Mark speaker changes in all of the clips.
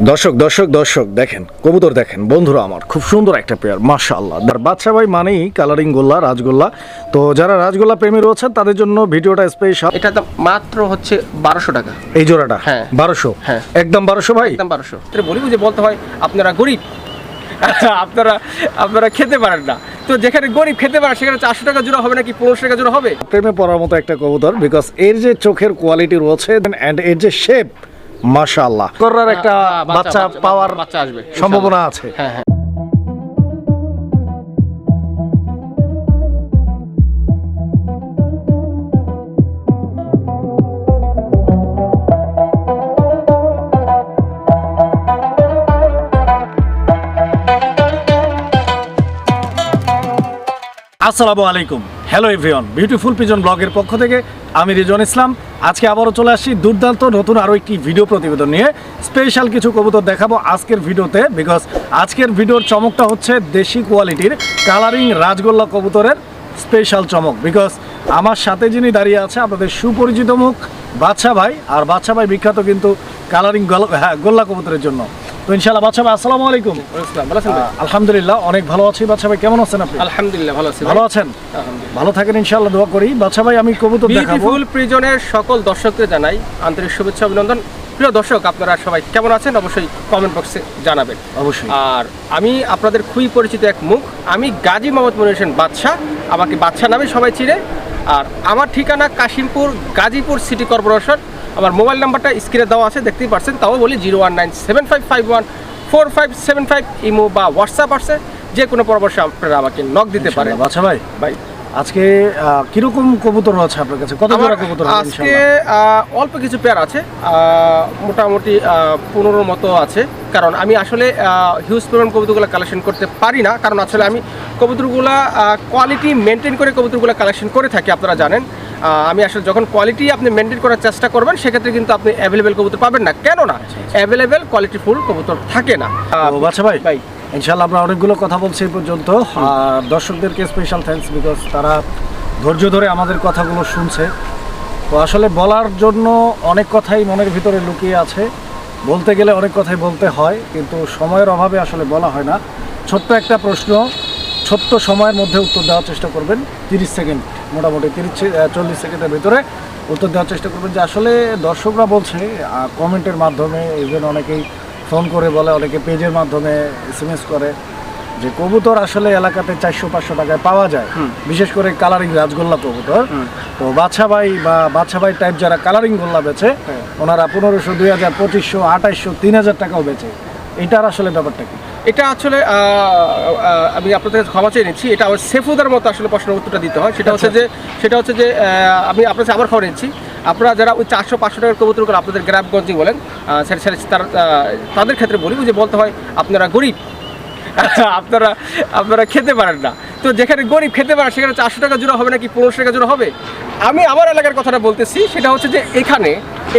Speaker 1: দর্শক দর্শক দর্শক দেখেন কবুতর দেখেন বন্ধুরা আমার খুব সুন্দর একটা পেয়ার মাশাআল্লাহ। আর বাচ্চা ভাই মানেই কালারিং গোল্লা রাজগোল্লা। তো যারা রাজগোল্লা প্রেমী রয়েছেন তাদের জন্য ভিডিওটা স্পেশাল
Speaker 2: এটা তো মাত্র হচ্ছে বারোশো টাকা।
Speaker 1: এই জোড়াটা?
Speaker 2: হ্যাঁ।
Speaker 1: বারোশো?
Speaker 2: হ্যাঁ।
Speaker 1: একদম বারোশো ভাই?
Speaker 2: একদম বারোশো। বলি যে বলতে হয় আপনারা গরিব। আপনারা আপনারা খেতে পারেন না। তো যেখানে গরিব খেতে পারে সেখানে চারশো টাকা জোড়া হবে নাকি পনেরোশো টাকা জোড়া হবে?
Speaker 1: প্রেমে পড়ার মতো একটা কবুতর বিকজ এর যে চোখের কোয়ালিটি রয়েছে এন্ড এর যে শেপ মাশাআল্লাহ। করার একটা
Speaker 2: হ্যাঁ,
Speaker 1: বাচ্চা পাওয়ার
Speaker 2: বাচ্চা আসবে
Speaker 1: সম্ভাবনা আছে।
Speaker 2: হ্যাঁ হ্যাঁ।
Speaker 1: আসসালামু আলাইকুম। হ্যালো এভরিওয়ান বিউটিফুল পিজন ব্লগের পক্ষ থেকে আমি রিজন ইসলাম। আজকে আবারও চলে আসছি দুর্দান্ত নতুন আরও একটি ভিডিও প্রতিবেদন নিয়ে। স্পেশাল কিছু কবুতর দেখাবো আজকের ভিডিওতে বিকজ আজকের ভিডিওর চমকটা হচ্ছে দেশি কোয়ালিটির কালারিং রাজগোল্লা কবুতরের স্পেশাল চমক। বিকজ আমার সাথে যিনি দাঁড়িয়ে আছে, আপনাদের সুপরিচিত মুখ বাচ্চা ভাই, আর বাচ্চা ভাই বিখ্যাত কিন্তু কালারিং হ্যাঁ গোল্লা কবুতরের জন্য। তো ইনশাল্লাহ বাচ্চা ভাই আসসালামু আলাইকুম।
Speaker 2: ভালো আছেন
Speaker 1: আলহামদুলিল্লাহ অনেক ভালো আছি বাচ্চা ভাই কেমন আছেন আপনি?
Speaker 2: আলহামদুলিল্লাহ ভালো আছি
Speaker 1: ভালো আছেন? ভালো থাকেন ইনশাআল্লাহ দোয়া করি। বাচ্চা ভাই আমি কবুতর দেখাবো।
Speaker 2: বিউটিফুল প্রিজনের সকল দর্শকদের জানাই আন্তরিক শুভেচ্ছা অভিনন্দন। প্রিয় দর্শক আপনারা সবাই কেমন আছেন? অবশ্যই কমেন্ট বক্সে জানাবেন।
Speaker 1: অবশ্যই।
Speaker 2: আর আমি আপনাদের খুবই পরিচিত এক মুখ। আমি গাজী মোহাম্মদ মনির হোসেন বাদশাহ। আমাকে বাদশাহ নামে সবাই চিনে। আর আমার ঠিকানা কাশিমপুর গাজীপুর সিটি কর্পোরেশন আমার মোবাইল নাম্বারটা স্ক্রিনে দেওয়া আছে দেখতেই পারছেন। তাও বলি zero one nine seven five five one four five seven five imo বা হোয়াটসঅ্যাপ আছে যে কোনো পরামর্শে আপনারা আমাকে নক দিতে পারেন।
Speaker 1: বাচ্চা ভাই
Speaker 2: ভাই।
Speaker 1: আজকে কীরকম কবুতর আছে আপনার কাছে? কত জোড়া কবুতর
Speaker 2: আজকে অল্প কিছু পেয়ার আছে মোটামুটি পনেরোর মতো আছে। কারণ আমি আসলে হিউজ পরিমাণ কবুতরগুলো কালেকশন করতে পারি না। কারণ আসলে আমি কবুতরগুলো কোয়ালিটি মেনটেন করে কবুতরগুলো কালেকশন করে থাকি আপনারা জানেন। আমি আসলে যখন কোয়ালিটি আপনি মেনটেন করার চেষ্টা করবেন সেক্ষেত্রে কিন্তু আপনি অ্যাভেলেবেল কবুতর পাবেন না। কেন না অ্যাভেলেবেল কোয়ালিটি ফুল কবুতর থাকে না।
Speaker 1: বাচ্চা ভাই
Speaker 2: ভাই।
Speaker 1: ইনশাল্লাহ আমরা অনেকগুলো কথা বলছি এই পর্যন্ত। আর দর্শকদেরকে স্পেশাল থ্যাঙ্কস বিকজ তারা ধৈর্য ধরে আমাদের কথাগুলো শুনছে। তো আসলে বলার জন্য অনেক কথাই মনের ভিতরে লুকিয়ে আছে। বলতে গেলে অনেক কথাই বলতে হয় কিন্তু সময়ের অভাবে আসলে বলা হয় না। ছোট্ট একটা প্রশ্ন ছোট্ট সময়ের মধ্যে উত্তর দেওয়ার চেষ্টা করবেন। তিরিশ সেকেন্ড। মোটামুটি তিরিশ চল্লিশ সেকেন্ডের ভিতরে উত্তর দেওয়ার চেষ্টা করবেন যে আসলে দর্শকরা বলছে কমেন্টের মাধ্যমে ইভেন অনেকেই ফোন করে বলে অনেকে পেজের মাধ্যমে এস করে যে কবুতর আসলে এলাকাতে চারশো পাঁচশো টাকায় পাওয়া যায়। বিশেষ করে কালারিং রাজগোল্লা কবুতর। তো বাচ্চা ভাই বা ভাই টাইপ যারা কালারিং গোল্লা বেচে
Speaker 2: হ্যাঁ।
Speaker 1: ওনারা পনেরোশো দুই হাজার পঁচিশশো আঠাইশশো তিন হাজার টাকাও বেচে। এটার আসলে ব্যাপারটা কি?
Speaker 2: এটা আসলে আমি আপনাদের কাছে ক্ষমা চেয়ে নিচ্ছি। এটা আমার সেফুদার মতো আসলে প্রশ্নের উত্তরটা দিতে হয়। সেটা হচ্ছে যে সেটা হচ্ছে যে আমি আপনার আবার খবর নিচ্ছি। আপনারা যারা ওই চারশো পাঁচশো টাকার কবুতর করে আপনাদের গ্রামগঞ্জে বলেন তাদের ক্ষেত্রে বলি যে বলতে হয় আপনারা গরিব আচ্ছা আপনারা আপনারা খেতে পারেন না তো যেখানে গরিব খেতে পারে সেখানে চারশো টাকা জোড়া হবে নাকি পনেরোশো টাকা জোড়া হবে আমি আমার এলাকার কথাটা বলতেছি সেটা হচ্ছে যে এখানে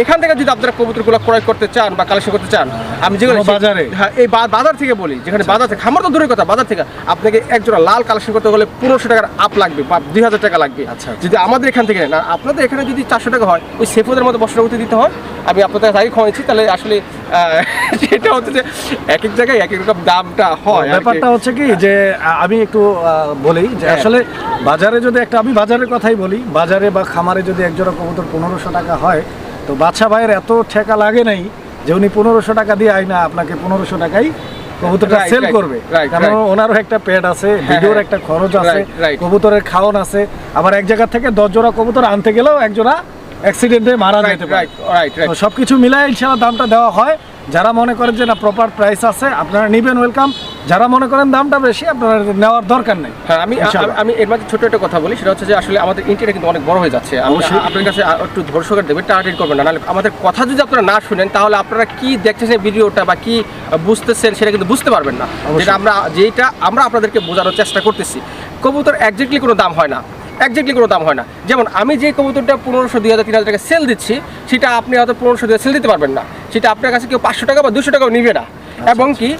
Speaker 2: এখান থেকে যদি আপনারা কবুতরগুলো ক্রয় করতে চান বা কালেকশন করতে চান আমি যেগুলো
Speaker 1: বাজারে?
Speaker 2: হ্যাঁ এই বাজার থেকে বলি যেখানে বাজার থেকে আমার তো দূরের কথা বাজার থেকে আপনাকে এক জোড়া লাল কালেকশন করতে হলে পনেরোশো টাকার আপ লাগবে বা দুই হাজার টাকা লাগবে
Speaker 1: আচ্ছা, আচ্ছা।
Speaker 2: যদি আমাদের এখান থেকে না আপনাদের এখানে যদি চারশো টাকা হয় ওই সেফুদের মতো বছর করতে দিতে হয় আমি আপনাদের কাছে আগে খাওয়াইছি তাহলে আসলে সেটা হচ্ছে যে এক এক জায়গায় এক এক রকম দামটা হয়
Speaker 1: ব্যাপারটা হচ্ছে কি যে আমি একটু বলি যে
Speaker 2: হ্যাঁ।
Speaker 1: আসলে বাজারে যদি একটা আমি বাজারের কথাই বলি বাজারে বা খামারে যদি একজোড়া কবুতর পনেরোশো টাকা হয় তো বাচ্চা ভাইয়ের এত ঠেকা লাগে নাই যে উনি পনেরোশো টাকা দিয়ে আইনা আপনাকে পনেরোশো টাকাই কবুতরটা সেল করবে কারণ ওনারও একটা পেট আছে
Speaker 2: হ্যাঁ,
Speaker 1: ভিডিওর
Speaker 2: হ্যাঁ।
Speaker 1: একটা খরচ আছে. কবুতরের খাওয়ান আছে আবার এক জায়গা থেকে দশ জোড়া কবুতর আনতে গেলেও এক জোড়া অ্যাক্সিডেন্টে মারা যেতে পারে। সবকিছু মিলাই ইনশাআল্লাহ দামটা দেওয়া হয়। যারা মনে করেন যে না প্রপার প্রাইস আছে আপনারা নিবেন ওয়েলকাম যারা মনে করেন দামটা বেশি আপনারা নেওয়ার দরকার নেই।
Speaker 2: হ্যাঁ আমি আমি এর মাঝে ছোট একটা কথা বলি সেটা হচ্ছে যে আসলে আমাদের ইন্টারনেট কিন্তু অনেক বড় হয়ে যাচ্ছে। আপনার কাছে একটু ধৈর্য করে দেবেন টার্গেট করবেন না। নাহলে আমাদের কথা যদি আপনারা না শুনেন তাহলে আপনারা কি দেখতেছেন ভিডিওটা বা কি বুঝতেছেন সেটা কিন্তু বুঝতে পারবেন না। যেটা আমরা যেটা আমরা আপনাদেরকে বোঝানোর চেষ্টা করতেছি। কবুতর একজাক্টলি কোনো দাম হয় না। একজাক্টলি কোনো দাম হয় না। যেমন আমি যে কবুতরটা পনেরোশো দুই হাজার তিন হাজার টাকা সেল দিচ্ছি সেটা আপনি হয়তো পনেরোশো দুই সেল দিতে পারবেন না। সেটা আপনার কাছে কেউ পাঁচশো টাকা বা দুশো টাকাও নিবে না। এবং কি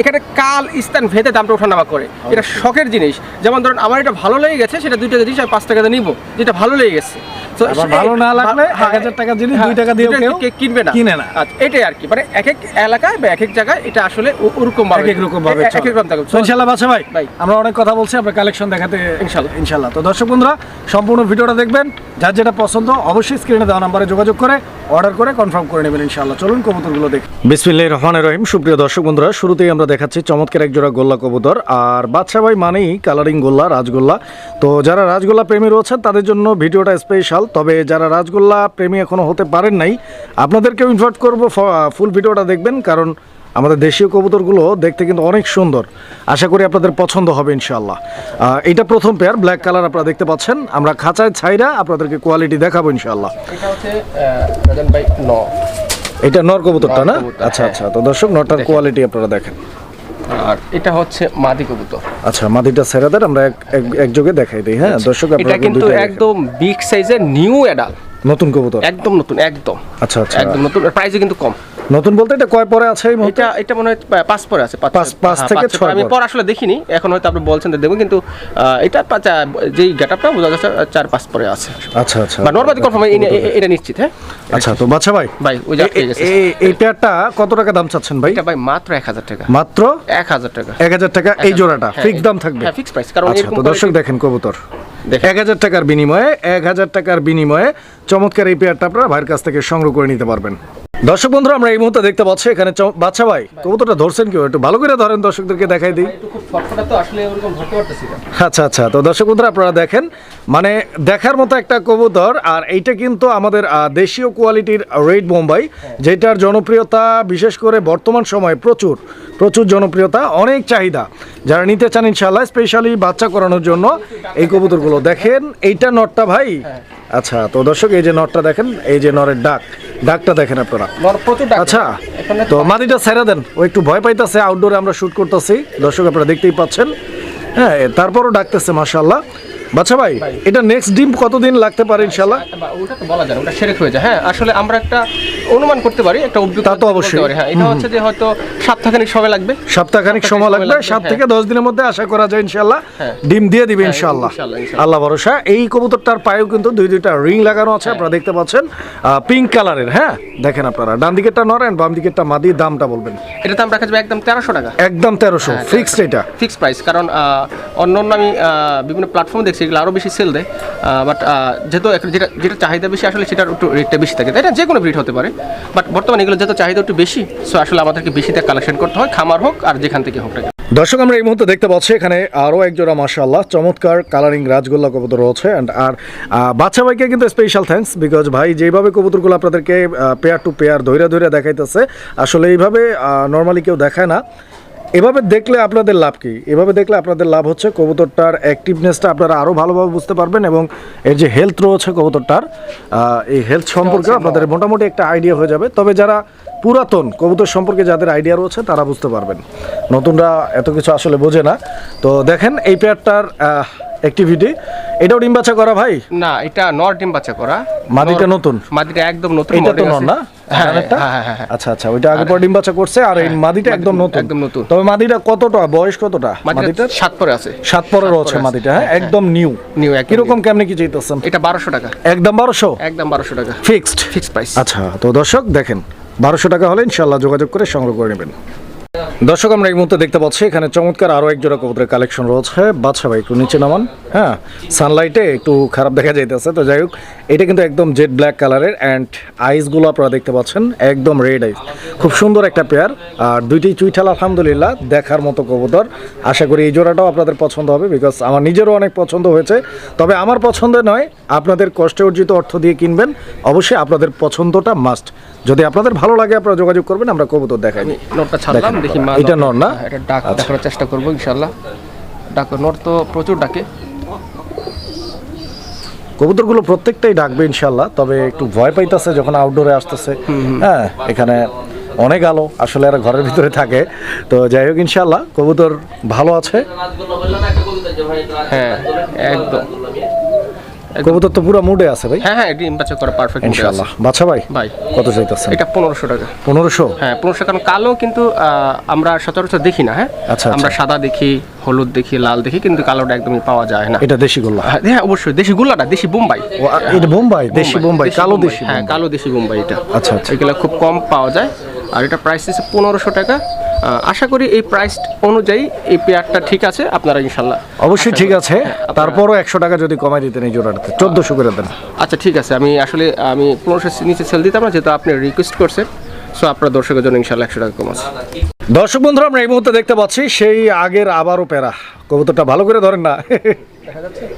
Speaker 2: এখানে কাল স্থান ভেদে দামটা ওঠানামা করে। এটা শখের জিনিস। যেমন ধরুন আমার এটা ভালো লেগে গেছে সেটা দুইটা জিনিস আমি পাঁচ টাকা দিয়ে নিবো যেটা ভালো লেগে গেছে। তো
Speaker 1: ভালো না লাগলে
Speaker 2: হ্যাঁ,
Speaker 1: 1000 টাকার জিনিস
Speaker 2: হ্যাঁ,
Speaker 1: দুই টাকা কেউ
Speaker 2: কিনবে না।
Speaker 1: কিনে না।
Speaker 2: আচ্ছা এটাই আর কি। মানে এক এক এলাকায় বা এক এক জায়গায় এটা আসলে ওরকম ভাবে
Speaker 1: এক এক রকম ভাবে
Speaker 2: এক এক রকম থাকে
Speaker 1: তো ইনশাল্লাহ বাছা ভাই
Speaker 2: ভাই।
Speaker 1: আমরা অনেক কথা বলছি কালেকশন দেখাতে তো দর্শক বন্ধুরা সম্পূর্ণ ভিডিওটা দেখবেন। যার যেটা পছন্দ অবশ্যই স্ক্রিনে দেওয়া নাম্বারে যোগাযোগ করে। অর্ডার করে কনফার্ম করে নেবেন ইনশাআল্লাহ। চলুন কবুতরগুলো দেখি। বিসমিল্লাহ রহমান রহিম। সুপ্রিয় দর্শক বন্ধুরা, শুরুতেই আমরা দেখাচ্ছি চমৎকার এক জোড়া গোল্লা কবুতর। আর বাদশা ভাই মানেই কালারিং গোল্লা, রাজগোল্লা। তো যারা রাজগোল্লা প্রেমী রয়েছেন, তাদের জন্য ভিডিওটা স্পেশাল তবে যারা রাজগোল্লা প্রেমী এখনও হতে পারেন নাই, আপনাদেরকেও ইনভাইট করব ফুল ভিডিওটা দেখবেন। কারণ আমাদের দেশীয় কবুতরগুলো দেখতে কিন্তু অনেক সুন্দর। আশা করি আপনাদের পছন্দ হবে ইনশাআল্লাহ। আহ, এটা প্রথম পেয়ার ব্ল্যাক কালার আপনারা দেখতে পাচ্ছেন। আমরা খাঁচায় ছাইরা আপনাদেরকে কোয়ালিটি দেখাবো ইনশাআল্লাহ।
Speaker 2: এটা হচ্ছে
Speaker 1: নর। কবুতরটা না? আচ্ছা
Speaker 2: হ্যাঁ।
Speaker 1: আচ্ছা। তো দর্শক নটার কোয়ালিটি আপনারা দেখেন।
Speaker 2: আর এটা হচ্ছে মাদি কবুতর।
Speaker 1: আচ্ছা মাদিটা আমরা এক এক- একযোগে দেখাই দিই হ্যাঁ? দর্শক
Speaker 2: এটা কিন্তু একদম বিগ সাইজের নিউ অ্যাডাল
Speaker 1: নতুন কবুতর?
Speaker 2: একদম নতুন একদম।
Speaker 1: আচ্ছা আচ্ছা।
Speaker 2: একদম নতুন প্রাইসে কিন্তু কম।
Speaker 1: নতুন বলতে এটা কয় পরে আছে
Speaker 2: এটা এটা মনে হয় পাঁচ পরে আছে
Speaker 1: পাঁচ- পাঁচ
Speaker 2: হ্যাঁ,
Speaker 1: থেকে ছয়
Speaker 2: আমি
Speaker 1: পর।
Speaker 2: আসলে দেখিনি এখন হয়তো আপনি বলছেন দেখব কিন্তু এটা যেই গেটআপটা বোঝা যাচ্ছে চার পাঁচ পরে আছে।
Speaker 1: আচ্ছা আচ্ছা।
Speaker 2: বা নর্মালি কনফার্ম এটা নিশ্চিত হ্যাঁ?
Speaker 1: আচ্ছা তো বাচ্চা ভাই
Speaker 2: ভাই ওই যে
Speaker 1: এ-
Speaker 2: আটকে গেছে।
Speaker 1: এ- এই পেয়ারটা কত টাকা দাম চাচ্ছেন ভাই?
Speaker 2: এটা ভাই মাত্র এক হাজার টাকা।
Speaker 1: মাত্র?
Speaker 2: এক হাজার টাকা।
Speaker 1: এক হাজার টাকা এই জোড়াটা
Speaker 2: হ্যাঁ,
Speaker 1: ফিক্স দাম থাকবে।
Speaker 2: হ্যাঁ ফিক্স প্রাইস কারণ
Speaker 1: আচ্ছা
Speaker 2: এরকম
Speaker 1: তো দর্শক দেখেন কবুতর। এক হাজার টাকার বিনিময়ে এক হাজার টাকার বিনিময়ে চমৎকার এই পেয়ারটা আপনারা ভাইয়ের কাছ থেকে সংগ্রহ করে নিতে পারবেন। দর্শক বন্ধুরা আমরা এই মুহূর্তে দেখতে পাচ্ছি এখানে বাচ্চা ভাই কবুতরটা ধরছেন কেউ একটু ভালো করে ধরেন দর্শকদেরকে দেখাই দিই।
Speaker 2: একটু খুব ফটফটা তো আসলে ওরকম ধরতে পারতেছি না।
Speaker 1: আচ্ছা আচ্ছা। তো দর্শক বন্ধুরা আপনারা দেখেন মানে দেখার মতো একটা কবুতর আর এইটা কিন্তু আমাদের দেশীয় কোয়ালিটির রেড বোম্বাই যেটার জনপ্রিয়তা বিশেষ করে বর্তমান সময়ে প্রচুর প্রচুর জনপ্রিয়তা অনেক চাহিদা। যারা নিতে চান ইনশাল্লাহ স্পেশালি বাচ্চা করানোর জন্য এই কবুতরগুলো। দেখেন এইটা নটটা ভাই? আচ্ছা তো দর্শক এই যে নটটা দেখেন এই যে নরের ডাক ডাকটা দেখেন আপনারা। আচ্ছা তো মাদিটা ছেড়ে দেন ও একটু ভয় পাইতেছে আউটডোরে আমরা শুট করতেছি। দর্শক আপনারা দেখতেই পাচ্ছেন। হ্যাঁ তারপরও ডাকতেছে মাশাল্লাহ বাচ্চা ভাই এটা নেক্সট ডিম কতদিন লাগতে পারে ইনশাল্লাহ
Speaker 2: ওটা তো বলা যায় ওটা সেরেক হয়ে যায়। হ্যাঁ আসলে আমরা একটা অনুমান করতে পারি একটা
Speaker 1: তা তো অবশ্যই।
Speaker 2: হ্যাঁ এটা হচ্ছে যে হয়তো সপ্তাহখানিক সময় লাগবে।
Speaker 1: সপ্তাহখানিক সময় লাগবে সাত থেকে দশ দিনের মধ্যে আশা করা যায় ইনশাল্লাহ
Speaker 2: হ্যাঁ।
Speaker 1: ডিম দিয়ে দিবে
Speaker 2: হ্যাঁ,
Speaker 1: ইনশাল্লাহ। আল্লাহ ভরসা। এই কবুতরটার পায়েও কিন্তু দুই দুইটা রিং লাগানো আছে আপনারা দেখতে পাচ্ছেন। পিঙ্ক কালারের হ্যাঁ? দেখেন আপনারা ডান দিকেরটা নরেন বাম দিকেরটা মাদি দামটা বলবেন।
Speaker 2: এটা তো আমরা কাছে একদম তেরোশো টাকা।
Speaker 1: একদম তেরোশো
Speaker 2: হ্যাঁ,
Speaker 1: ফিক্সড এটা।
Speaker 2: ফিক্সড প্রাইস কারণ অন্য অন্য আমি বিভিন্ন প্ল্যাটফর্মে দেখছি এগুলো আরও বেশি সেল দেয়। বাট যেহেতু যেটা যেটা চাহিদা বেশি, আসলে সেটার একটু রেটটা বেশি থাকে। এটা যে কোনো ব্রিড হতে পারে। বাট বর্তমানে এগুলো যেহেতু চাহিদা একটু বেশি সো আসলে আমাদেরকে বেশিতে কালেকশন করতে হয়, খামার হোক আর যেখান থেকে হোক না
Speaker 1: দর্শক, আমরা এই মুহূর্তে দেখতে পাচ্ছি এখানে আরও একজোড়া জোড়া, মাশাআল্লাহ। চমৎকার কালারিং রাজগোল্লা কবুতর রয়েছে। অ্যান্ড আর বাচ্চা ভাইকে কিন্তু স্পেশাল থ্যাঙ্কস বিকজ ভাই যেভাবে কবুতরগুলো আপনাদেরকে পেয়ার টু পেয়ার ধৈর্য ধৈর্য দেখাইতেছে, আসলে এইভাবে নর্মালি কেউ দেখায় না। এভাবে দেখলে আপনাদের লাভ কি? এভাবে দেখলে আপনাদের লাভ হচ্ছে কবুতরটার অ্যাক্টিভনেসটা আপনারা আরও ভালোভাবে বুঝতে পারবেন এবং এর যে হেলথ রয়েছে কবুতরটার এই হেলথ সম্পর্কে আপনাদের মোটামুটি একটা আইডিয়া হয়ে যাবে। তবে যারা পুরাতন কবুতর সম্পর্কে যাদের আইডিয়া রয়েছে তারা বুঝতে পারবেন। নতুনরা এত কিছু আসলে বোঝে না। তো দেখেন এই পেয়ারটার অ্যাক্টিভিটি এটাও ডিম বাচ্চা করা ভাই?
Speaker 2: না এটা নর ডিম বাচ্চা করা।
Speaker 1: মাদিটা নতুন?
Speaker 2: মাদিটা একদম নতুন
Speaker 1: এটা তো নর না? ডানেরটা? আচ্ছা আচ্ছা ওইটা আগে পর ডিম বাচ্চা করছে আর এই মাদিটা একদম নতুন।
Speaker 2: একদম নতুন।
Speaker 1: তবে মাদিটা কতটা? বয়স কতটা
Speaker 2: মাদিটা সাত পরে আছে।
Speaker 1: সাত পরে রয়েছে
Speaker 2: আছে।
Speaker 1: মাদিটা হ্যাঁ
Speaker 2: হ্যাঁ,
Speaker 1: একদম নিউ
Speaker 2: নিউ
Speaker 1: কীরকম কেমনি কি চাইতেছেন?
Speaker 2: এটা বারোশো টাকা।
Speaker 1: একদম বারোশো?
Speaker 2: একদম বারোশো টাকা।
Speaker 1: ফিক্সড
Speaker 2: প্রাইস
Speaker 1: আচ্ছা তো দর্শক দেখেন বারোশো টাকা হলে ইনশাল্লাহ যোগাযোগ করে সংগ্রহ করে নেবেন। দর্শক, আমরা এই মুহূর্তে দেখতে পাচ্ছি, এখানে চমৎকার আরও এক জোড়া কবুতরের কালেকশন রয়েছে। বাচ্চা ভাই, একটু নিচে নামান। হ্যাঁ সানলাইটে একটু খারাপ দেখা যাইতেছে, তো যাই হোক, এটা কিন্তু একদম জেড ব্ল্যাক কালারের অ্যান্ড আইসগুলো আপনারা দেখতে পাচ্ছেন, একদম রেড আইস খুব সুন্দর একটা পেয়ার আর দুইটি চুইঠাল, আলহামদুলিল্লাহ, দেখার মতো কবুতর। আশা করি এই জোড়াটাও আপনাদের পছন্দ হবে বিকজ আমার নিজেরও অনেক পছন্দ হয়েছে। তবে আমার পছন্দ নয়, আপনাদের কষ্টে অর্জিত অর্থ দিয়ে কিনবেন, অবশ্যই আপনাদের পছন্দটা মাস্ট যদি আপনাদের ভালো লাগে আপনারা যোগাযোগ করবেন আমরা কবুতর দেখাই।
Speaker 2: নটটা ছাড়লাম দেখি মা
Speaker 1: এটা নর না?
Speaker 2: হ্যাঁ, এটা ডাক
Speaker 1: আচ্ছা।
Speaker 2: দেখার চেষ্টা করব ইনশাল্লাহ ডাক নর তো প্রচুর ডাকে।
Speaker 1: কবুতরগুলো প্রত্যেকটাই ডাকবে ইনশাল্লাহ তবে একটু ভয় পাইতেছে যখন আউটডোরে আসতেছে। হ্যাঁ এখানে অনেক আলো আসলে এরা ঘরের ভিতরে থাকে। তো যাই হোক ইনশাল্লাহ কবুতর ভালো আছে।
Speaker 2: হ্যাঁ একদম।
Speaker 1: কবুতর তো পুরো মুডে আছে ভাই।
Speaker 2: হ্যাঁ হ্যাঁ ডিম বাচ্চা করা পারফেক্ট
Speaker 1: ইনশাআল্লাহ। বাচ্চা ভাই
Speaker 2: ভাই
Speaker 1: কত চাইতেছেন?
Speaker 2: এটা পনেরোশো টাকা।
Speaker 1: পনেরোশো?
Speaker 2: হ্যাঁ পনেরোশো কারণ কালো কিন্তু আমরা সচরাচর দেখি না হ্যাঁ?
Speaker 1: আচ্ছা,
Speaker 2: আমরা
Speaker 1: আচ্ছা।
Speaker 2: সাদা দেখি হলুদ দেখি লাল দেখি কিন্তু কালোটা একদমই পাওয়া যায় না।
Speaker 1: এটা দেশি গোল্লা?
Speaker 2: হ্যাঁ, হ্যাঁ অবশ্যই দেশি গুল্লাটা দেশি বোম্বাই।
Speaker 1: এটা বোম্বাই দেশি বোম্বাই কালো দেশি
Speaker 2: হ্যাঁ কালো দেশি বোম্বাই এটা।
Speaker 1: আচ্ছা, আচ্ছা।
Speaker 2: এগুলো খুব কম পাওয়া যায় আর এটা প্রাইস আছে পনেরোশো টাকা। আশা করি এই প্রাইস অনুযায়ী এই পেয়ারটা ঠিক আছে আপনারা ইনশাল্লাহ
Speaker 1: অবশ্যই ঠিক আছে। তারপরও একশো টাকা যদি কমাই দিতেন এই জোড়াটাতে চোদ্দশো করে দেন।
Speaker 2: আচ্ছা ঠিক আছে। আমি আসলে আমি পনেরোশো নিচে সেল দিতাম না যেহেতু আপনি রিকোয়েস্ট করছেন সো আপনার দর্শকের জন্য ইনশাল্লাহ একশো টাকা কম আছে
Speaker 1: দর্শক বন্ধুরা আমরা এই মুহূর্তে দেখতে পাচ্ছি সেই আগের আবারও প্যারা কবুতরটা ভালো করে ধরেন না।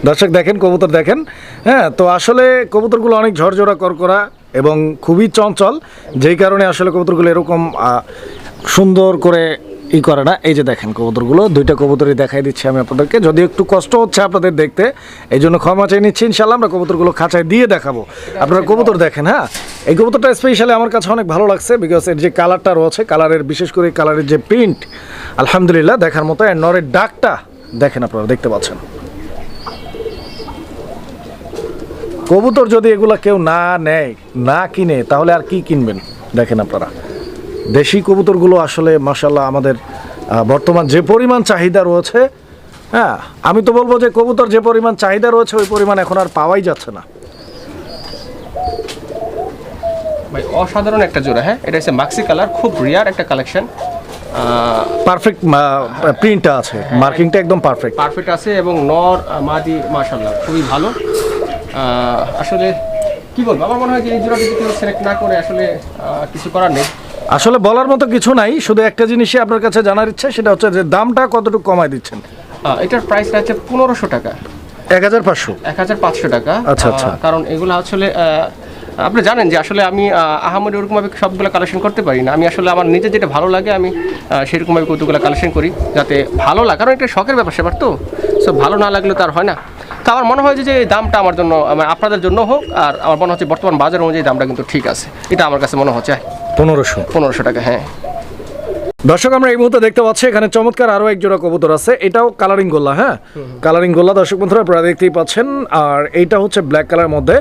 Speaker 1: দর্শক দেখেন কবুতর দেখেন। হ্যাঁ তো আসলে কবুতরগুলো অনেক ঝরঝরা করকরা এবং খুবই চঞ্চল। যেই কারণে আসলে কবুতরগুলো এরকম সুন্দর করে ই করে না। এই যে দেখেন কবুতরগুলো, দুইটা কবুতরই দেখাই দিচ্ছি আমি আপনাদেরকে। যদি একটু কষ্ট হচ্ছে আপনাদের দেখতে, এই জন্য ক্ষমা চাই নিচ্ছি ইনশাল্লাহ আমরা কবুতরগুলো খাঁচায় দিয়ে দেখাবো। আপনারা কবুতর দেখেন হ্যাঁ? এই কবুতরটা স্পেশালি আমার কাছে অনেক ভালো লাগছে বিকজ এর যে কালারটা রয়েছে কালারের বিশেষ করে কালারের যে প্রিন্ট আলহামদুলিল্লাহ, দেখার মতো আর নরের ডাকটা দেখেন আপনারা, দেখতে পাচ্ছেন। কবুতর যদি এগুলা কেউ না নেয়, না কিনে, তাহলে আর কি কিনবেন? দেখেন আপনারা। দেশি কবুতরগুলো আসলে মাসাল্লাহ আমাদের বর্তমান যে পরিমাণ চাহিদা রয়েছে হ্যাঁ আমি তো বলব যে কবুতর যে পরিমাণ চাহিদা রয়েছে ওই পরিমাণ এখন আর পাওয়াই যাচ্ছে না।
Speaker 2: ভাই অসাধারণ একটা জোড়া হ্যাঁ? এটা হচ্ছে মাক্সি কালার খুব রিয়ার একটা কালেকশন
Speaker 1: পারফেক্ট প্রিন্টটা আছে মার্কিংটা একদম পারফেক্ট
Speaker 2: পারফেক্ট আছে এবং নর মাদি মাশাল্লাহ খুবই ভালো। আসলে কি বলব আমার মনে হয় যে এই জোড়াটা যদি সিলেক্ট না করে আসলে কিছু করার নেই।
Speaker 1: আসলে বলার মতো কিছু নাই শুধু একটা জিনিসই আপনার কাছে জানার ইচ্ছে সেটা হচ্ছে যে দামটা কতটুকু কমায় দিচ্ছেন?
Speaker 2: এটার প্রাইসটা হচ্ছে পনেরোশো টাকা।
Speaker 1: এক হাজার পাঁচশো
Speaker 2: এক হাজার পাঁচশো টাকা।
Speaker 1: আচ্ছা, আচ্ছা।
Speaker 2: কারণ এগুলো আসলে আপনি জানেন যে আসলে আমি আহ, আহামরি ওরকমভাবে সবগুলো কালেকশন করতে পারি না। আমি আসলে আমার নিজে যেটা ভালো লাগে আমি সেরকমভাবে কৌতুকগুলো কালেকশন করি যাতে ভালো লাগে। কারণ এটা শখের ব্যাপার স্যাপার তো। সো ভালো না লাগলে তো আর হয় না। তো আমার মনে হয় যে দামটা আমার জন্য আমার আপনাদের জন্য হোক আর আমার মনে হচ্ছে বর্তমান বাজার অনুযায়ী দামটা কিন্তু ঠিক আছে। এটা আমার কাছে মনে হচ্ছে।
Speaker 1: পনেরোশো।
Speaker 2: পনেরোশো টাকা হ্যাঁ।
Speaker 1: দর্শক আমরা এই মুহূর্তে দেখতে পাচ্ছি এখানে চমৎকার আরও এক জোড়া কবুতর আছে। এটাও কালারিং গোল্লা হ্যাঁ? কালারিং গোল্লা দর্শক বন্ধুরা আপনারা দেখতেই পাচ্ছেন। আর এইটা হচ্ছে ব্ল্যাক কালার মধ্যে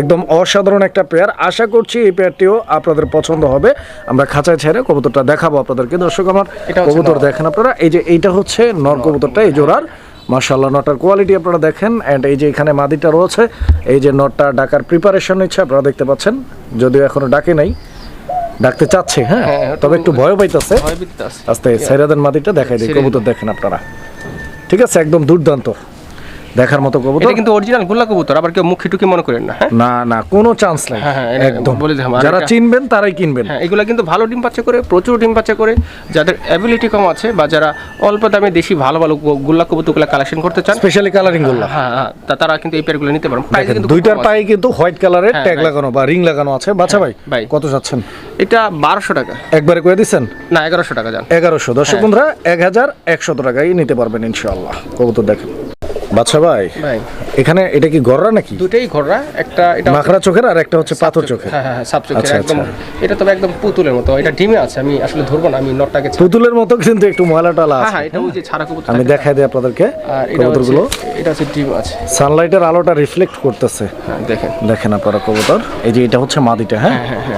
Speaker 1: একদম অসাধারণ একটা পেয়ার আশা করছি এই পেয়ারটিও আপনাদের পছন্দ হবে। আমরা খাঁচায় ছেড়ে কবুতরটা দেখাবো আপনাদেরকে। দর্শক আমার কবুতর দেখেন আপনারা। এই যে এইটা হচ্ছে নর কবুতরটা এই জোড়ার। মার্শাল্লাহ নটার কোয়ালিটি আপনারা দেখেন। অ্যান্ড এই যে এখানে মাদিটা রয়েছে এই যে নটটা ডাকার প্রিপারেশন নিচ্ছে আপনারা দেখতে পাচ্ছেন। যদিও এখনও ডাকে নাই। ডাকতে চাচ্ছে হ্যাঁ?
Speaker 2: হ্যাঁ,
Speaker 1: তবে একটু ভয় পাইতেছে। আস্তে সাইরাদান মাদিটা দেখাই দিই কবুতর দেখেন আপনারা। ঠিক আছে একদম দুর্দান্ত। দেখার মতো কবুতর।
Speaker 2: এটা কিন্তু অরিজিনাল গোল্লা কবুতর আবার কেউ মুখি টুকি মনে করেন না হ্যাঁ?
Speaker 1: না না কোনো চান্স নাই।
Speaker 2: হ্যাঁ, হ্যাঁ,
Speaker 1: একদম।
Speaker 2: বলে দিলাম।
Speaker 1: যারা চিনবেন তারাই কিনবেন।
Speaker 2: হ্যাঁ এগুলো কিন্তু ভালো ডিম পাচ্ছে করে প্রচুর ডিম পাচ্ছে করে যাদের অ্যাবিলিটি কম আছে বা যারা অল্প দামে দেশি ভালো ভালো গোল্লা কবুতরগুলো কালেকশন করতে চান
Speaker 1: স্পেশালি কালারিংগুলো
Speaker 2: হ্যাঁ হ্যাঁ তারা কিন্তু এই পেয়ারগুলো নিতে পারেন প্রাইস কিন্তু
Speaker 1: দুইটার। পায়ে কিন্তু হোয়াইট কালারের ট্যাগ লাগানো বা রিং লাগানো আছে। বাচ্চা ভাই
Speaker 2: ভাই।
Speaker 1: কত যাচ্ছেন
Speaker 2: এটা বারোশো টাকা।
Speaker 1: একবারে করে দিচ্ছেন?
Speaker 2: না এগারোশো টাকা যান।
Speaker 1: এগারোশো। দর্শক। বন্ধুরা এক হাজার একশত টাকায় নিতে পারবেন ইনশাআল্লাহ। কবুতর দেখেন। বাচ্চা ভাই
Speaker 2: ভাই।
Speaker 1: এখানে এটা কি গররা নাকি?
Speaker 2: দুটেই ঘররা একটা এটা
Speaker 1: মাখরা চোখের আর একটা হচ্ছে পাথর চোখের।
Speaker 2: হ্যাঁ হ্যাঁ হ্যাঁ সাপ চোখের
Speaker 1: আচ্ছা,
Speaker 2: একদম।
Speaker 1: আচ্ছা।
Speaker 2: এটা তবে একদম পুতুলের মতো এটা ডিমে আছে আমি আসলে ধরবো না আমি নটটাকে
Speaker 1: পুতুলের মতো কিন্তু একটু ময়লা
Speaker 2: হ্যাঁ
Speaker 1: আছে।
Speaker 2: হ্যাঁ এটা ওই যে ছাড়া কবুতর
Speaker 1: আমি দেখাই দিই আপনাদেরকে
Speaker 2: আর এটা
Speaker 1: কবুতরগুলো।
Speaker 2: এটা হচ্ছে ডিম আছে।
Speaker 1: সানলাইটের আলোটা রিফ্লেক্ট করতেছে।
Speaker 2: হ্যাঁ দেখেন।
Speaker 1: দেখেন আপনারা কবুতর এই যে এটা হচ্ছে মাদিটা হ্যাঁ?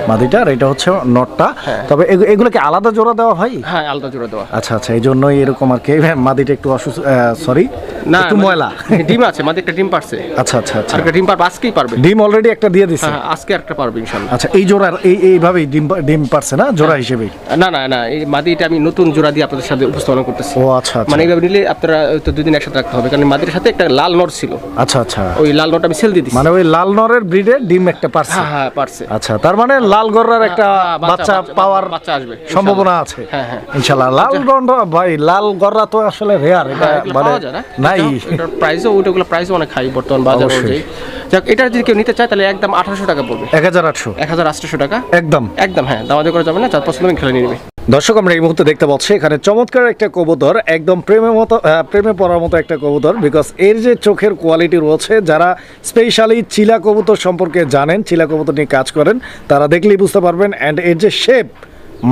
Speaker 1: মাদিটা আর এটা হচ্ছে নটটা। তবে এগু- এগুলো কি আলাদা জোড়া দেওয়া হয়?
Speaker 2: হ্যাঁ আলাদা জোড়া দেওয়া
Speaker 1: আচ্ছা আচ্ছা এই জন্যই এরকম আর কি মাদিটা একটু অসুস্থ সরি
Speaker 2: না
Speaker 1: একটু
Speaker 2: মানে-
Speaker 1: ময়লা
Speaker 2: ডিম আছে আমাদের একটা ডিম পারছে।
Speaker 1: আচ্ছা আচ্ছা আচ্ছা।
Speaker 2: একটা ডিম পারবে আজকেই পারবে।
Speaker 1: ডিম অলরেডি একটা দিয়ে দিছে।
Speaker 2: হ্যাঁ আজকে একটা পারবে ইনশাল্লাহ।
Speaker 1: আচ্ছা এই জোড়ার এই এইভাবেই ডিম ডিম পারছে না জোড়া হিসেবেই?
Speaker 2: না না না এই মাদিটা আমি নতুন জোড়া দিয়ে আপনাদের সাথে উপস্থাপন করতেছি।
Speaker 1: ও আচ্ছা আচ্ছা।
Speaker 2: মানে এইভাবে নিলে আপনারা তো দুদিন একসাথে রাখতে হবে কারণ মাদির সাথে একটা লাল নট ছিল।
Speaker 1: আচ্ছা আচ্ছা।
Speaker 2: ওই লাল নট আমি সেল দিয়ে দিচ্ছি
Speaker 1: মানে ওই লাল নরের ব্রিডে ডিম একটা পারছে।
Speaker 2: হ্যাঁ হ্যাঁ পারছে।
Speaker 1: আচ্ছা তার মানে লাল গররার একটা
Speaker 2: হ্যাঁ, বাচ্চা-
Speaker 1: বাচ্চা পাওয়ার
Speaker 2: বাচ্চা আসবে,
Speaker 1: সম্ভাবনা আছে।
Speaker 2: হ্যাঁ, হ্যাঁ।
Speaker 1: ইনশাল্লাহ লাল গন্ড ভাই লাল গররা তো আসলে রেয়ার এটা
Speaker 2: হ্যাঁ,
Speaker 1: মানে
Speaker 2: না।
Speaker 1: নাই।
Speaker 2: প্রাইসও ওইটাগুলো প্রাইসও অনেক হাই বর্তমান বাজার। অনুযায়ী। যাক এটা যদি কেউ নিতে চায় তাহলে একদম আঠারোশো টাকা পড়বে।
Speaker 1: এক হাজার আটশো।
Speaker 2: এক হাজার আটশোশো টাকা?
Speaker 1: একদম।
Speaker 2: একদম হ্যাঁ দামাদি করা যাবে না যার পছন্দ আমি খেলে নিয়ে নেবে।
Speaker 1: দর্শক আমরা এই মুহূর্তে দেখতে পাচ্ছি এখানে চমৎকার একটা কবুতর একদম প্রেমের মতো প্রেমে পড়ার মতো একটা কবুতর বিকজ এর যে চোখের কোয়ালিটি রয়েছে যারা স্পেশালি চিলা কবুতর সম্পর্কে জানেন চিলা কবুতর নিয়ে কাজ করেন তারা দেখলেই বুঝতে পারবেন অ্যান্ড এর যে শেপ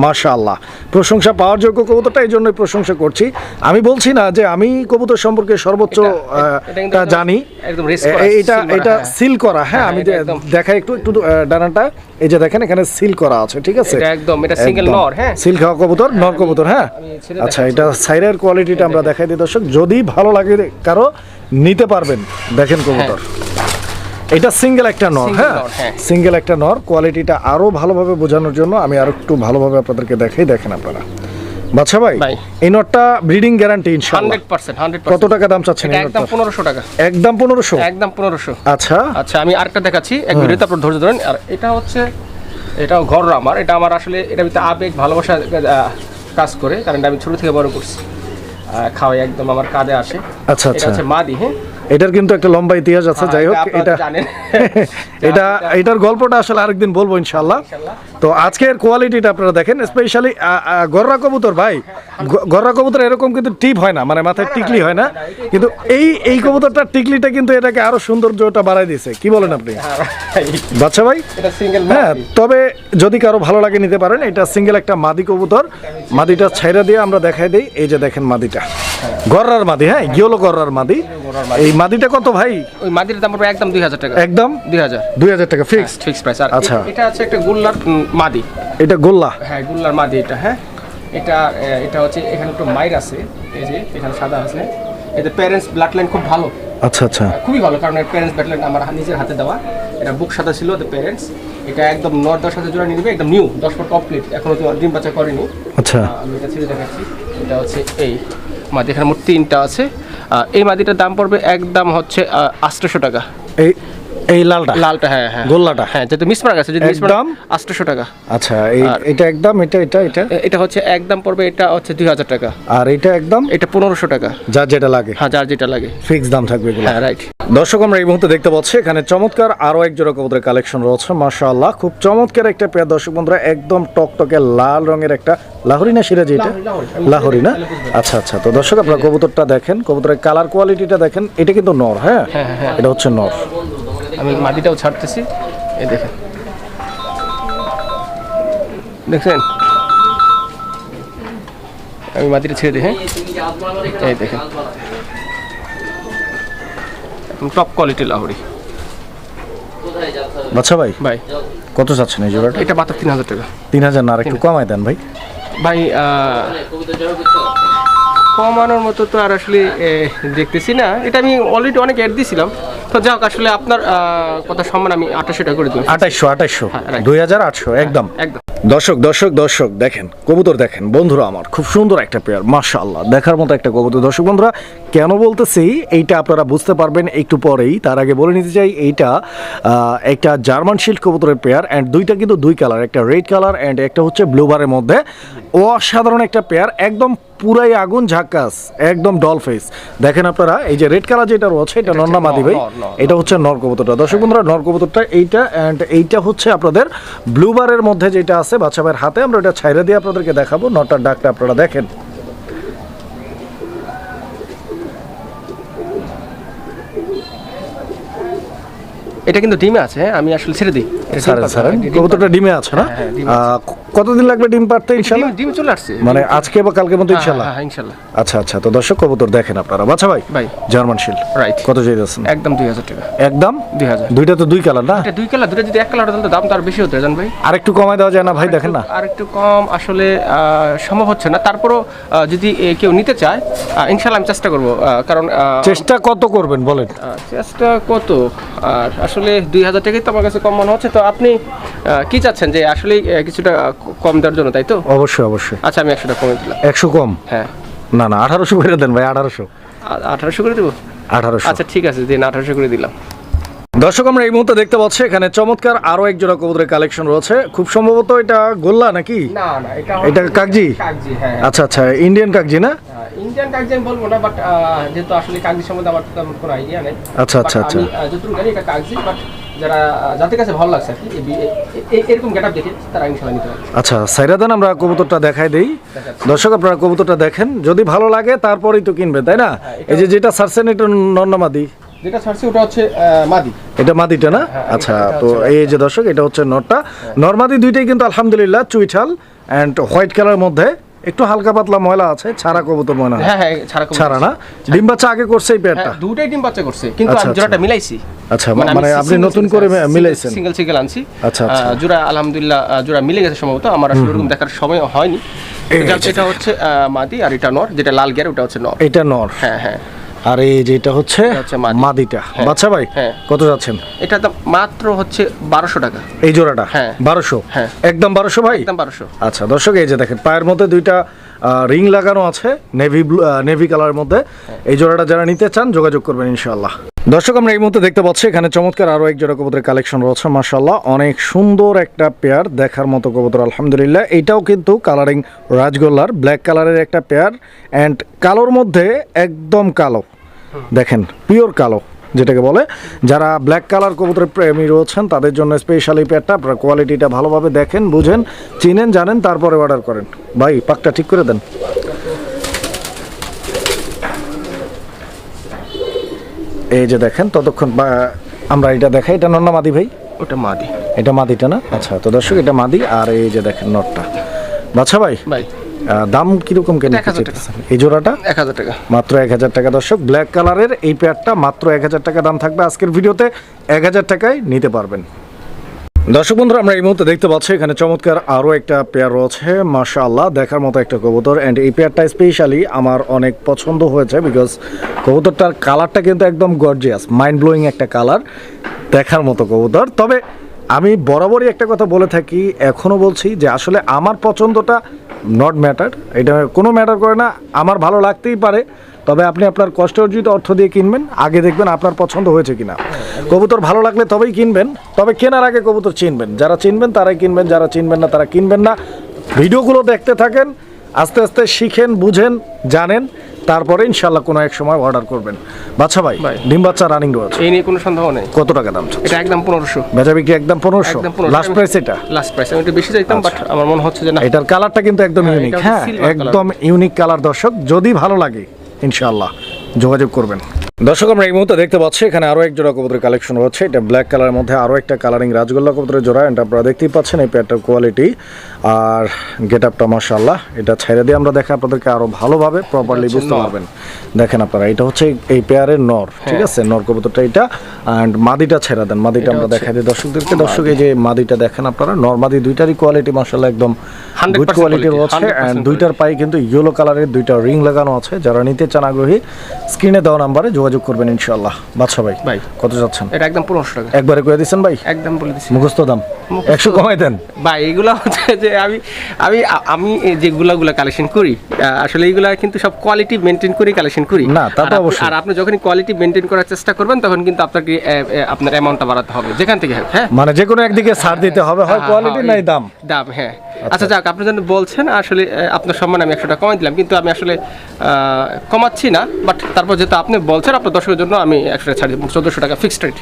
Speaker 1: মাশাআল্লাহ। প্রশংসা পাওয়ার যোগ্য কবুতরটা এই জন্যই প্রশংসা করছি। আমি বলছি না যে আমি কবুতর সম্পর্কে সর্বোচ্চ জানি। এটা এটা
Speaker 2: হ্যাঁ।
Speaker 1: সিল করা। হ্যাঁ
Speaker 2: হ্যাঁ,
Speaker 1: আমি
Speaker 2: এটা
Speaker 1: দেখাই একটু একটু ডানাটা। এই যে দেখেন এখানে সিল করা আছে ঠিক আছে?
Speaker 2: এটা একদম, এটা
Speaker 1: একদম।
Speaker 2: নর, হ্যাঁ?
Speaker 1: সিল খাওয়া কবুতর নর কবুতর হ্যাঁ? আচ্ছা এটা সাইরের কোয়ালিটিটা আমরা দেখাই দিই দর্শক। যদি ভালো লাগে কারও নিতে পারবেন। দেখেন কবুতর। এটা সিঙ্গেল একটা নর হ্যাঁ?
Speaker 2: হ্যাঁ।
Speaker 1: সিঙ্গেল একটা নর কোয়ালিটিটা আরও ভালোভাবে বোঝানোর জন্য আমি আরও একটু ভালোভাবে আপনাদেরকে দেখাই দেখেন আপনারা। বাচ্চা ভাই। এই নটটা ব্রিডিং গ্যারান্টি ইনশাআল্লাহ।
Speaker 2: হান্ড্রেড পার্সেন্ট হান্ড্রেড
Speaker 1: কত টাকা দাম চাচ্ছেন
Speaker 2: এটা একদম? পনেরোশো টাকা।
Speaker 1: একদম পনেরোশো?
Speaker 2: একদম পনেরোশো।
Speaker 1: আচ্ছা।
Speaker 2: আচ্ছা আমি আরেকটা দেখাচ্ছি এক ভিডিওতে আপনার ধৈর্য ধরেন। আর এটা হচ্ছে এটাও ঘর আমার। এটা আমার আসলে এটা ভিতরে আবেগ ভালোবাসা কাজ করে। কারণ আমি ছোট থেকে বড় করছি। খাওয়াই একদম আমার কাঁধে আসে।
Speaker 1: আচ্ছা,
Speaker 2: এটা
Speaker 1: আচ্ছা।
Speaker 2: মাদি হ্যাঁ?
Speaker 1: এটার কিন্তু একটা লম্বা ইতিহাস আছে যাই হোক
Speaker 2: হ্যাঁ, এটা
Speaker 1: এটা এটার গল্পটা আসলে আরেকদিন বলব ইনশাল্লাহ তো আজকের কোয়ালিটিটা আপনারা দেখেন স্পেশালি গররা কবুতর ভাই। গররা কবুতর এরকম কিন্তু টিপ হয় না মানে মাথায় টিকলি হয় না। কিন্তু এই এই কবুতরটা টিকলিটা কিন্তু এটাকে আরও সৌন্দর্যটা বাড়াই দিয়েছে। কি বলেন আপনি? বাচ্চা ভাই।
Speaker 2: এটা সিঙ্গেল
Speaker 1: হ্যাঁ তবে যদি কারও ভালো লাগে নিতে পারেন এটা সিঙ্গেল একটা মাদি কবুতর। মাদিটা ছাইরা দিয়ে আমরা দেখাই দিই এই যে দেখেন মাদিটা। গররার মাদি হ্যাঁ গিয়েলো গররার মাদি। এই মাদিটা কত ভাই?
Speaker 2: ওই মাদির দাম পড়বে একদম দুই হাজার টাকা।
Speaker 1: একদম?
Speaker 2: দুই হাজার।
Speaker 1: দুই হাজার টাকা ফিক্সড
Speaker 2: ফিক্সড প্রাইস আর
Speaker 1: আচ্ছা।
Speaker 2: এটা হচ্ছে একটা গুল্লার মাদি।
Speaker 1: এটা গোল্লা?
Speaker 2: হ্যাঁ গুল্লার মাদি এটা হ্যাঁ। এটা এটা হচ্ছে এখানে একটু মাইর আছে এই যে এখানে সাদা আছে। এতে প্যারেন্টস ব্লাড লাইন খুব ভালো।
Speaker 1: আচ্ছা আচ্ছা।
Speaker 2: খুবই ভালো কারণ এর প্যারেন্টস লাইন আমার নিজের হাতে দেওয়া। এটা বুক সাদা ছিল দ্য প্যারেন্টস এটা একদম নর দশ হাজার জোড়া নিয়ে নেবে একদম নিউ দশ পর কমপ্লিট এখনও তো ডিম বাচ্চা করেনি।
Speaker 1: আচ্ছা।
Speaker 2: আমি এটা ছেড়ে দেখাচ্ছি। এটা হচ্ছে এই। মাদি এখানে মোট তিনটা আছে। এই মাদিটার দাম পড়বে একদম হচ্ছে আটশোশো টাকা।
Speaker 1: এই এই লালটা?
Speaker 2: লালটা হ্যাঁ হ্যাঁ।
Speaker 1: গোল্লাটা?
Speaker 2: হ্যাঁ যেহেতু মিস মারা গেছে যদি
Speaker 1: একদম?
Speaker 2: আটশোশো টাকা।
Speaker 1: আচ্ছা এই এটা একদম এটা এটা এটা?
Speaker 2: এটা হচ্ছে একদম পড়বে এটা হচ্ছে দুই হাজার টাকা।
Speaker 1: আর এটা একদম?
Speaker 2: এটা পনেরোশো টাকা।
Speaker 1: যার যেটা লাগে।
Speaker 2: হ্যাঁ যার যেটা লাগে।
Speaker 1: ফিক্স দাম থাকবে এগুলো।
Speaker 2: হ্যাঁ রাইট
Speaker 1: দর্শক আমরা এই মুহূর্তে দেখতে পাচ্ছি এখানে চমৎকার আরও এক জোড়া কবুতরের কালেকশন রয়েছে মাশাআল্লাহ। খুব চমৎকার একটা পেয়ার দর্শক বন্ধুরা একদম টকটকে লাল রঙের একটা লাহোরি না সিরাজি এটা
Speaker 2: লাহোরি
Speaker 1: না? আচ্ছা আচ্ছা। তো দর্শক আপনারা কবুতরটা দেখেন কবুতরের কালার কোয়ালিটিটা দেখেন এটা কিন্তু নর হ্যাঁ?
Speaker 2: হ্যাঁ, হ্যাঁ, হ্যাঁ।
Speaker 1: এটা হচ্ছে নর।
Speaker 2: আমি মাটিটাও ছাড়তেছি। এই দেখেন। দেখছেন? আমি মাটিটা ছেড়ে দিই হ্যাঁ? এই দেখেন। Top quality Lahori.
Speaker 1: বাচ্চা ভাই
Speaker 2: ভাই।
Speaker 1: কত চাচ্ছেন এই জোড়াটা?
Speaker 2: এটা মাত্র তিন হাজার টাকা।
Speaker 1: তিন হাজার না আর একটু কমাই দেন ভাই।
Speaker 2: ভাই কমানোর মতো তো আর আসলে দেখতেছি না। এটা আমি অলরেডি অনেক অ্যাড দিয়েছিলাম তো যাক আসলে আপনার কথা সম্মান আমি আঠাশো টাকা করে দেবো
Speaker 1: আঠাইশশো আঠাইশশো
Speaker 2: হ্যাঁ,
Speaker 1: দুই হাজার আটশো একদম।
Speaker 2: একদম।
Speaker 1: দর্শক দর্শক দর্শক দেখেন কবুতর দেখেন বন্ধুরা আমার খুব সুন্দর একটা পেয়ার মাশাআল্লাহ দেখার মতো একটা কবুতর। দর্শক বন্ধুরা কেন বলতেছি এইটা আপনারা বুঝতে পারবেন একটু পরেই তার আগে বলে নিতে চাই এইটা একটা জার্মান শিল্ড কবুতরের পেয়ার অ্যান্ড দুইটা কিন্তু দুই কালার একটা রেড কালার অ্যান্ড একটা হচ্ছে ব্লু বারের মধ্যে। অসাধারণ একটা পেয়ার একদম পুরাই আগুন ঝাক্কাস একদম ডল ফেস দেখেন আপনারা এই যে রেড কালার যেটা রয়েছে এটা নন্না মাদি ভাই। এটা হচ্ছে নর কবুতরটা। দর্শক বন্ধুরা নর কবুতরটা এইটা অ্যান্ড এইটা হচ্ছে আপনাদের ব্লু বারের মধ্যে যেটা আছে বাচ্চা ভাইয়ের হাতে। আমরা এটা ছাইরে দিয়ে আপনাদেরকে দেখাবো। নটার ডাকটা আপনারা দেখেন।
Speaker 2: এটা কিন্তু ডিমে আছে আমি আসলে ছেড়ে দিই।
Speaker 1: কবুতরটা ডিমে আছে না?
Speaker 2: হ্যাঁ, হ্যাঁ,
Speaker 1: কতদিন লাগবে ডিম পারতে
Speaker 2: পাতা।
Speaker 1: ইনশাল্লাহ?
Speaker 2: ডিম- চলে আসছে।
Speaker 1: মানে আজকে বা কালকের মতো
Speaker 2: হ্যাঁ,
Speaker 1: ইনশাল্লাহ?
Speaker 2: হ্যাঁ, ইনশাল্লাহ।
Speaker 1: আচ্ছা আচ্ছা তো দর্শক কবুতর দেখেন আপনারা। বাচ্চা ভাই
Speaker 2: ভাই।
Speaker 1: জার্মান শিল্ড
Speaker 2: রাইট
Speaker 1: কত চাইতেছেন
Speaker 2: একদম দুই হাজার টাকা।
Speaker 1: একদম?
Speaker 2: দুই হাজার।
Speaker 1: দুইটা তো দুই কালার না?
Speaker 2: এটা দুই কালার দুটো যদি এক কালার হতো তাহলে দাম তো আর বেশি হতো জান ভাই।
Speaker 1: আর একটু কমাই দেওয়া যায় না ভাই দেখেন না।
Speaker 2: আর একটু কম আসলে সম্ভব হচ্ছে না। তারপরও যদি কেউ নিতে চায় আহ, ইনশাল্লাহ আমি চেষ্টা করব কারণ
Speaker 1: চেষ্টা কত করবেন বলেন?
Speaker 2: চেষ্টা কত? আর আসলে দুই হাজার টাকাই তো আমার কাছে কম মনে হচ্ছে। তো আপনি কি চাচ্ছেন যে আসলে কিছুটা কম দেওয়ার জন্য তাই তো?
Speaker 1: অবশ্যই অবশ্যই।
Speaker 2: আচ্ছা আমি একশোটা কমে দিলাম।
Speaker 1: একশো কম?
Speaker 2: হ্যাঁ।
Speaker 1: না না আঠারোশো করে দেন ভাই আঠারোশো।
Speaker 2: আঠারোশো করে দেবো?
Speaker 1: আঠারোশো।
Speaker 2: আচ্ছা ঠিক আছে দিন আঠারোশো করে দিলাম।
Speaker 1: দর্শক আমরা এই মুহূর্তে দেখতে পাচ্ছি এখানে চমৎকার আরও এক জোড়া কবুতরের কালেকশন রয়েছে। খুব সম্ভবত এটা গোল্লা নাকি?
Speaker 2: না না এটা
Speaker 1: কাগজি
Speaker 2: হ্যাঁ।
Speaker 1: আচ্ছা আচ্ছা ইন্ডিয়ান কাগজি না?
Speaker 2: ইন্ডিয়ান কাগজি আমি বলব না বাট যেহেতু আসলে কাগজি সম্বন্ধে আমার তেমন কোনো আইডিয়া নেই।
Speaker 1: আচ্ছা, আচ্ছা, আচ্ছা।
Speaker 2: যতটুকু জানি এটা কাগজি বাট যারা যাদের কাছে ভালো লাগছে আর কি এই- এই- এই- এরকম গেট দেখে তারা ইনশাল্লাহ নিতে পারবে।
Speaker 1: আচ্ছা সাইরা দেন আমরা কবুতরটা দেখাই দেই। দর্শক আপনারা কবুতরটা দেখেন। যদি ভালো লাগে তারপরেই তো কিনবে তাই না? এই যে যেটা সারছেন এটা নন্নামাদি
Speaker 2: যেটা ছাড়ছি ওটা হচ্ছে মাদি।
Speaker 1: এটা মাদিটা না?
Speaker 2: হ্যাঁ,
Speaker 1: আচ্ছা তো এই যে দর্শক এটা হচ্ছে নটটা নর্মাদি দুইটাই কিন্তু আলহামদুলিল্লাহ চুইঠাল অ্যান্ড হোয়াইট কালারের মধ্যে। একটু হালকা পাতলা ময়লা আছে ছাড়া কবুতর ময়লা হ্যাঁ
Speaker 2: হ্যাঁ ছাড়া কবুতর
Speaker 1: ছাড়া না? ডিম বাচ্চা আগে করছে এই পেয়ারটা
Speaker 2: হ্যাঁ দুটাই ডিম বাচ্চা করছে কিন্তু
Speaker 1: আচ্ছা,
Speaker 2: আমি
Speaker 1: আচ্ছা।
Speaker 2: জোড়াটা মিলাইছি।
Speaker 1: আচ্ছা মানে আপনি নতুন করে মিলাইছেন।
Speaker 2: সিঙ্গেল সিঙ্গেল আনছি।
Speaker 1: আচ্ছা, আচ্ছা।
Speaker 2: জোড়া আলহামদুলিল্লাহ জোড়া মিলে গেছে সম্ভবত আমার আসলে এরকম দেখার সময় হয়নি। এটা- হচ্ছে মাটি মাদি আর এটা নর যেটা লাল গিয়ার ওটা হচ্ছে নর।
Speaker 1: এটা নর।
Speaker 2: হ্যাঁ হ্যাঁ।
Speaker 1: আর এই যেটা হচ্ছে
Speaker 2: এটা হচ্ছে মাদি।
Speaker 1: মাদিটা
Speaker 2: হ্যাঁ।
Speaker 1: বাচ্চা ভাই
Speaker 2: হ্যাঁ।
Speaker 1: কত যাচ্ছেন
Speaker 2: এটা তো মাত্র হচ্ছে বারোশো টাকা
Speaker 1: এই জোড়াটা
Speaker 2: হ্যাঁ।
Speaker 1: বারোশো
Speaker 2: হ্যাঁ।
Speaker 1: একদম বারোশো ভাই
Speaker 2: একদম বারোশো
Speaker 1: আচ্ছা দর্শক এই যে দেখেন পায়ের মধ্যে দুইটা রিং লাগানো আছে নেভি ব্লু নেভি কালারের মধ্যে। এই জোড়াটা যারা নিতে চান, যোগাযোগ করবেন ইনশাল্লাহ দর্শক, আমরা এই মুহূর্তে দেখতে পাচ্ছি, এখানে চমৎকার আরও এক জোড়া কবুতরের কালেকশন রয়েছে মাশাল্লাহ অনেক সুন্দর একটা পেয়ার দেখার মতো কবুতর, আলহামদুলিল্লাহ। এইটাও কিন্তু কালারিং রাজগোল্লার ব্ল্যাক কালারের একটা পেয়ার অ্যান্ড কালোর মধ্যে একদম কালো। দেখেন পিওর কালো। যেটাকে বলে যারা ব্ল্যাক কালার কবুতরের প্রেমী রয়েছেন তাদের জন্য স্পেশালি এই পেয়ারটা আপনারা কোয়ালিটিটা ভালোভাবে দেখেন বুঝেন চিনেন জানেন তারপরে অর্ডার করেন। ভাই পাকটা ঠিক করে দেন। এই যে দেখেন ততক্ষণ আমরা এটা দেখাই। এটা নন্না মাদি ভাই?
Speaker 2: ওটা মাদি।
Speaker 1: এটা মাদিটা না? আচ্ছা তো দর্শক এটা মাদি আর এই যে দেখেন নটটা বাচ্চা ভাই?
Speaker 2: ভাই।
Speaker 1: দাম কীরকম কেন। এই জোড়াটা?
Speaker 2: এক হাজার টাকা।
Speaker 1: মাত্র এক হাজার টাকা দর্শক। ব্ল্যাক কালারের এই পেয়ারটা মাত্র এক হাজার টাকা দাম থাকবে আজকের ভিডিওতে। এক হাজার টাকায় নিতে পারবেন। দর্শক বন্ধুরা আমরা এই মুহূর্তে দেখতে পাচ্ছি এখানে চমৎকার আরও একটা পেয়ার রয়েছে। মাশাআল্লাহ দেখার মতো একটা কবুতর। অ্যান্ড এই পেয়ারটা স্পেশালি আমার অনেক পছন্দ হয়েছে বিকজ কবুতরটার কালারটা কিন্তু একদম গর্জিয়াস মাইন্ড ব্লোয়িং একটা কালার দেখার মতো কবুতর। তবে আমি বরাবরই একটা কথা বলে থাকি এখনও বলছি যে আসলে আমার পছন্দটা নট ম্যাটার এটা কোনো ম্যাটার করে না, আমার ভালো লাগতেই পারে, তবে আপনি আপনার কষ্ট অর্জিত অর্থ দিয়ে কিনবেন, আগে দেখবেন আপনার পছন্দ হয়েছে কিনা। কবুতর ভালো লাগলে তবেই কিনবেন, তবে কেনার আগে কবুতর চিনবেন। যারা চিনবেন তারাই কিনবেন, যারা চিনবেন না তারা কিনবেন না। ভিডিওগুলো দেখতে থাকেন, আস্তে আস্তে শিখেন, বুঝেন, জানেন। তারপরে ইনশাল্লাহ কোনো এক সময় অর্ডার করবেন। বাচ্চা ভাই। ডিম বাচ্চা রানিং রয়েছে
Speaker 2: এই নিয়ে কোনো সন্দেহ নেই।
Speaker 1: কত টাকা দাম
Speaker 2: এটা একদম পনেরোশো।
Speaker 1: বেচা বিক্রি একদম পনেরোশো?
Speaker 2: একদম 1500
Speaker 1: লাস্ট প্রাইস এটা?
Speaker 2: লাস্ট প্রাইস আমি একটু বেশি চাইতাম বাট আমার মনে হচ্ছে যে না।
Speaker 1: এটার কালারটা কিন্তু একদম
Speaker 2: হ্যাঁ,
Speaker 1: ইউনিক হ্যাঁ একদম ইউনিক কালার দর্শক। যদি ভালো লাগে ইনশাআল্লাহ যোগাযোগ করবেন। দর্শক আমরা এই মুহূর্তে দেখতে পাচ্ছি এখানে আরও এক জোড়া কবুতরের কালেকশন রয়েছে। এটা ব্ল্যাক কালারের মধ্যে আরও একটা কালারিং রাজগোল্লা কবুতরের জোড়া এটা আপনারা দেখতেই পাচ্ছেন এই পেয়ারটার কোয়ালিটি আর গেট আপটা মাশাআল্লাহ এটা ছেড়ে দিয়ে আমরা দেখে আপনাদেরকে আরও ভালোভাবে প্রপারলি বুঝতে। পারবেন। দেখেন আপনারা এটা হচ্ছে এই পেয়ারের নর ঠিক আছে? নর কবুতরটা এটা অ্যান্ড মাদিটা ছেড়ে দেন মাদিটা আমরা দেখাই দিই দর্শকদেরকে। দর্শক এই যে মাদিটা দেখেন আপনারা নর মাদি দুইটারই কোয়ালিটি মাশাআল্লাহ একদম
Speaker 2: 100%
Speaker 1: গুড কোয়ালিটির
Speaker 2: quality,
Speaker 1: রয়েছে অ্যান্ড দুইটার পায়ে কিন্তু ইয়েলো কালারের দুইটা রিং লাগানো আছে। যারা নিতে চান আগ্রহী স্ক্রিনে দেওয়া নাম্বারে যোগাযোগ করবেন ইনশাআল্লাহ। বাদশা ভাই
Speaker 2: ভাই।
Speaker 1: কত যাচ্ছেন?
Speaker 2: এটা একদম পনেরোশো টাকা।
Speaker 1: একবারে করে দিচ্ছেন ভাই?
Speaker 2: একদম বলে দিচ্ছি
Speaker 1: মুখস্থ দাম। একশো কমাই দেন।
Speaker 2: ভাই এগুলো হচ্ছে যে আমি আমি আমি যেগুলাগুলো কালেকশন করি আসলে এইগুলা কিন্তু সব কোয়ালিটি মেনটেন করে কালেকশন করি।
Speaker 1: না, তা তো অবশ্যই।
Speaker 2: আর আপনি যখনই কোয়ালিটি মেনটেন করার চেষ্টা করবেন তখন কিন্তু আপনাকে আপনার অ্যামাউন্টটা বাড়াতে হবে যেখান থেকে হ্যাঁ?
Speaker 1: মানে যে কোনো একদিকে ছাড় দিতে হবে হয় কোয়ালিটি
Speaker 2: হ্যাঁ,
Speaker 1: নাই দাম।
Speaker 2: দাম হ্যাঁ। আচ্ছা। যাক আপনি যেন বলছেন আসলে আপনার সম্মান আমি একশো টাকা কমাই দিলাম কিন্তু আমি আসলে কমাচ্ছি না বাট তারপর যেহেতু আপনি বলছেন আপনার দর্শকের জন্য আমি একশো ছাড় চোদ্দোশো টাকা ফিক্সড রেট